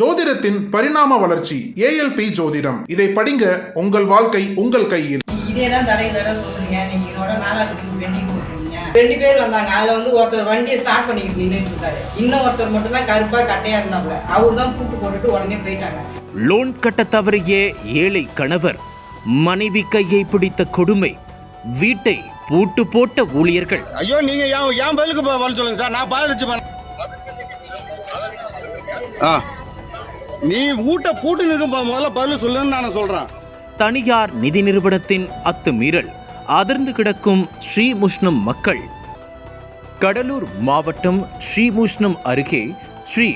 ஜோதிடத்தின் பரிணாம வளர்ச்சி ஏஎல்பி ஜோதிடம். இதை படிங்க உங்கள் வாழ்க்கை உங்கள் கையில். நீங்க இதே தான் தடவை தடவை சொல்றீங்க. நீங்க என்னோட நாலாவது பெண்டிங் போட்டுருக்கீங்க ரெண்டு பேர் வந்தாங்க. அதுல வந்து ஒருத்தர் வண்டியை ஸ்டார்ட் பண்ணிக்கிட்டு நின்றுட்டு இருக்காரு. இன்னும் ஒருத்தர் மட்டும் தான் கருப்பா கட்டையா இருந்தாப்புல. அவர் தான் பூட்டு போட்டுட்டு உடனே போயிட்டாங்க. லோன் கட்ட தவறிய ஏழை கணவர் மனைவி கையை பிடித்த கொடுமை வீட்டை பூட்டு போட்ட ஊழியர்கள். ஐயோ நீங்க ஏன் ஏன் பதிலுக்கு சொல்லுங்க சார். நான் பதிலச்சு பண்ண ஆ. நீ ஊட்ட பூட்டு நிற்கும் முதல்ல பதில் சொல்லுன்னு நான் சொல்றேன். தனியார் நிதி நிறுவனத்தின் அத்துமீறல் அதிர்ந்து கிடக்கும் ஸ்ரீமுஷ்ணம் மக்கள். கடலூர் மாவட்டம் ஸ்ரீமுஷ்ணம் அருகே ஸ்ரீ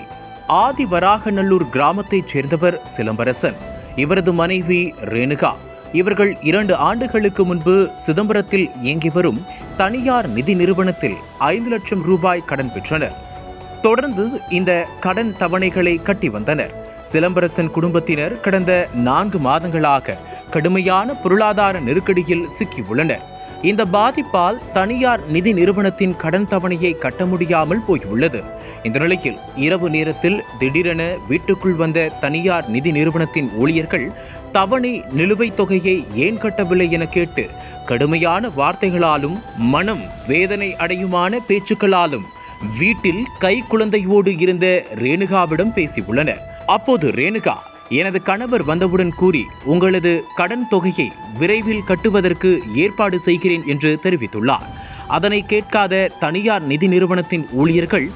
ஆதிவராகநல்லூர் கிராமத்தைச் சேர்ந்தவர் சிலம்பரசன் இவரது மனைவி ரேணுகா. இவர்கள் இரண்டு ஆண்டுகளுக்கு முன்பு சிதம்பரத்தில் இயங்கி வரும் தனியார் நிதி நிறுவனத்தில் ஐந்து லட்சம் ரூபாய் கடன் பெற்றனர். தொடர்ந்து இந்த கடன் தவணைகளை கட்டி வந்தனர். சிலம்பரசன் குடும்பத்தினர் கடந்த நான்கு மாதங்களாக கடுமையான பொருளாதார நெருக்கடியில் சிக்கியுள்ளனர் இந்த பாதிப்பால் தனியார் நிதி நிறுவனத்தின் கடன் தவணையை கட்ட முடியாமல் போயுள்ளது. இந்த நிலையில் இரவு நேரத்தில் திடீரென வீட்டுக்குள் வந்த தனியார் நிதி நிறுவனத்தின் ஊழியர்கள் தவணை நிலுவைத் தொகையை ஏன் கட்டவில்லை என கேட்டு கடுமையான வார்த்தைகளாலும் மனம் வேதனை அடையுமான பேச்சுக்களாலும் வீட்டில் கை குழந்தையோடு இருந்த ரேணுகாவிடம் பேசியுள்ளனர். அப்போது ரேணுகா எனது கணவர் வந்தவுடன் கூறி உங்களது கடன் தொகையை விரைவில் கட்டுவதற்கு ஏற்பாடு செய்கிறேன் என்று தெரிவித்துள்ளார். அதனை கேட்காத தனியார் நிதி நிறுவனத்தின் ஊழியர்கள்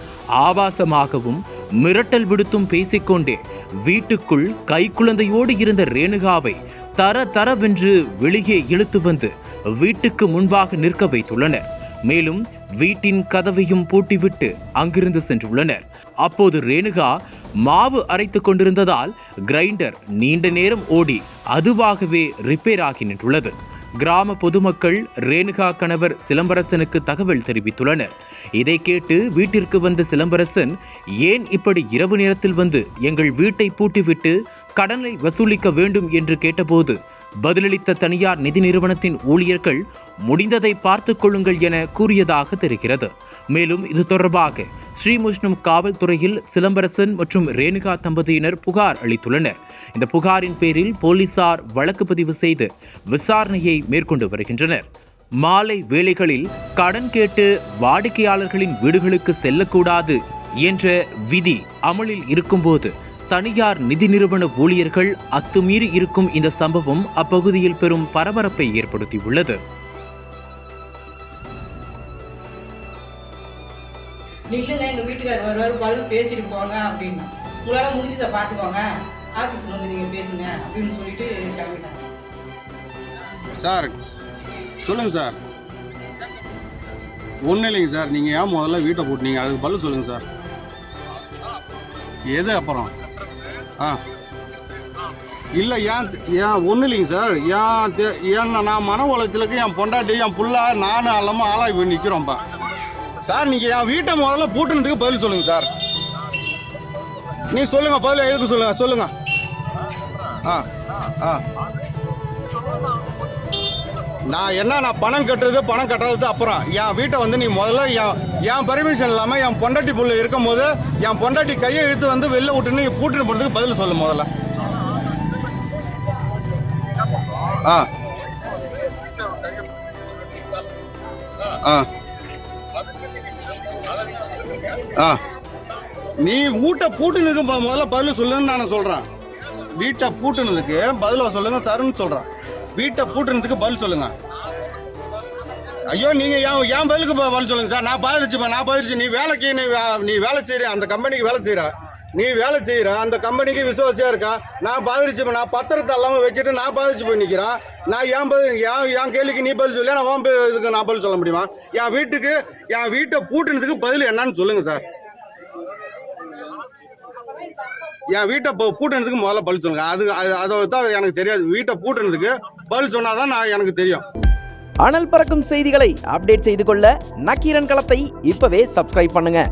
ஆபாசமாகவும் மிரட்டல் விடுத்தும் பேசிக்கொண்டே வீட்டுக்குள் கைக்குழந்தையோடு இருந்த ரேணுகாவை தர தரவென்று வெளியே இழுத்து வந்து வீட்டுக்கு முன்பாக நிற்க வைத்துள்ளனர். மேலும் வீட்டின் கதவையும் பூட்டிவிட்டு அங்கிருந்து சென்றுள்ளனர். அப்போது ரேணுகா மாவு அரைத்துக் கொண்டிருந்ததால் கிரைண்டர் நீண்ட நேரம் ஓடி அதுவாகவே ரிப்பேர் ஆகி நின்றுள்ளது. கிராம பொதுமக்கள் ரேணுகா கணவர் சிலம்பரசனுக்கு தகவல் தெரிவித்துள்ளனர். இதை கேட்டு வீட்டிற்கு வந்த சிலம்பரசன் ஏன் இப்படி இரவு நேரத்தில் வந்து எங்கள் வீட்டை பூட்டிவிட்டு கடனை வசூலிக்க வேண்டும்? என்று கேட்டபோது பதிலளித்த தனியார் நிதி நிறுவனத்தின் ஊழியர்கள் முடிந்ததை பார்த்துக் கொள்ளுங்கள் என கூறியதாக தெரிகிறது. மேலும் இது தொடர்பாக ஸ்ரீமுஷ்ணம் காவல்துறையில் சிலம்பரசன் மற்றும் ரேணுகா தம்பதியினர் புகார் அளித்துள்ளனர். இந்த புகாரின் பேரில் போலீசார் வழக்கு பதிவு செய்து விசாரணையை மேற்கொண்டு வருகின்றனர். மாலை வேளைகளில் கடன் கேட்டு வாடிக்கையாளர்களின் வீடுகளுக்கு செல்லக்கூடாது என்ற விதி அமலில் இருக்கும்போது தனியார் நிதி நிறுவன ஊழியர்கள் அத்துமீறி இருக்கும் இந்த சம்பவம் அப்பகுதியில் பெரும் பரபரப்பை ஏற்படுத்தியுள்ளது. நில்லுங்க எங்க வீட்டுக்காரர் வருவார் பதில் பேசிட்டு போங்க அப்படின்னு. உங்களால முடிஞ்சதை பார்த்துக்கோங்க. ஆஃபீஸில் வந்து நீங்க பேசுங்க அப்படின்னு சொல்லிட்டு கிளம்பிட்டாங்க. சார் சொல்லுங்க சார். ஒன்றும் இல்லைங்க சார். நீங்கள் ஏன் முதல்ல வீட்டை பூட்டினீங்க? அதுக்கு பதில் சொல்லுங்க சார். எது அப்புறம்? ஆ. இல்லை ஏன் ஏன் ஒன்றும் இல்லைங்க சார். ஏன் தே- ஏன் நான் மன உளைச்சலுக்கு என் பொண்டாட்டி என் புள்ளா நானும் எல்லாமே ஆளாகி போய் நிற்கிறோம்ப்பா சார் நீங்கள் என் வீட்டை முதல்ல பூட்டினதுக்கு பதில் சொல்லுங்கள் சார். நீ சொல்லுங்கள் பதில் எதுக்கு சொல்லுங்கள் சொல்லுங்கள் ஆ ஆ. நான் என்ன நான் பணம் கட்டுறது பணம் கட்டுறது அப்புறம். என் வீட்டை வந்து நீ முதல்ல என் என் பர்மிஷன் இல்லாமல் என் பொண்டாட்டி புள்ள இருக்கும் போது என் பொண்டாட்டி கையை இழுத்து வந்து வெளில விட்டு நீ பூட்டின்னு போகிறதுக்கு பதில் சொல்லு முதல்ல. ஆ. ஆ. ஆ. நீ வீட்டை பூட்டுனதுக்கு முதல்ல பதில் சொல்லுன்னு நான் சொல்கிறேன் வீட்டை பூட்டுனதுக்கு பதிலாக சொல்லுங்க சார்னு சொல்கிறேன் வீட்டை பூட்டுறதுக்கு பதில் சொல்லுங்க. ஐயோ நீங்க ஏன் ஏன் பதிலுக்கு பதில் சொல்லுங்க சார்? நான் பதிலச்சுப்பேன் நான் பதிலச்சு நீ வேலைக்கு நீ நீ வேலை செய்யற அந்த கம்பெனிக்கு வேலை செய்யற நீ வேலை செய்யற அந்த கம்பெனிக்கு விசுவாசியா இருக்கா. நான் பதிலச்சுப்பேன் நான் பத்திரத்தை எல்லாமே வச்சுட்டு நான் பாதிச்சு போய் நிற்கிறேன் நான் ஏன் பதில் ஏன் என் கேள்விக்கு நீ பதில் சொல்லி நான் இதுக்கு நான் பதில் சொல்ல முடியுமா? என் வீட்டுக்கு என் வீட்டை பூட்டினதுக்கு பதில் என்னன்னு சொல்லுங்க சார். என் வீட்டை பூட்டினதுக்கு முதல்ல பதில் சொல்லுங்க. அது அது- அதை தான் எனக்கு தெரியாது. வீட்டை பூட்டினதுக்கு பதில் சொன்னாதான் நான் எனக்கு தெரியும். அனல் பறக்கும் செய்திகளை அப்டேட் செய்து கொள்ள நக்கீரன் களத்தை இப்பவே சப்ஸ்கிரைப் பண்ணுங்க.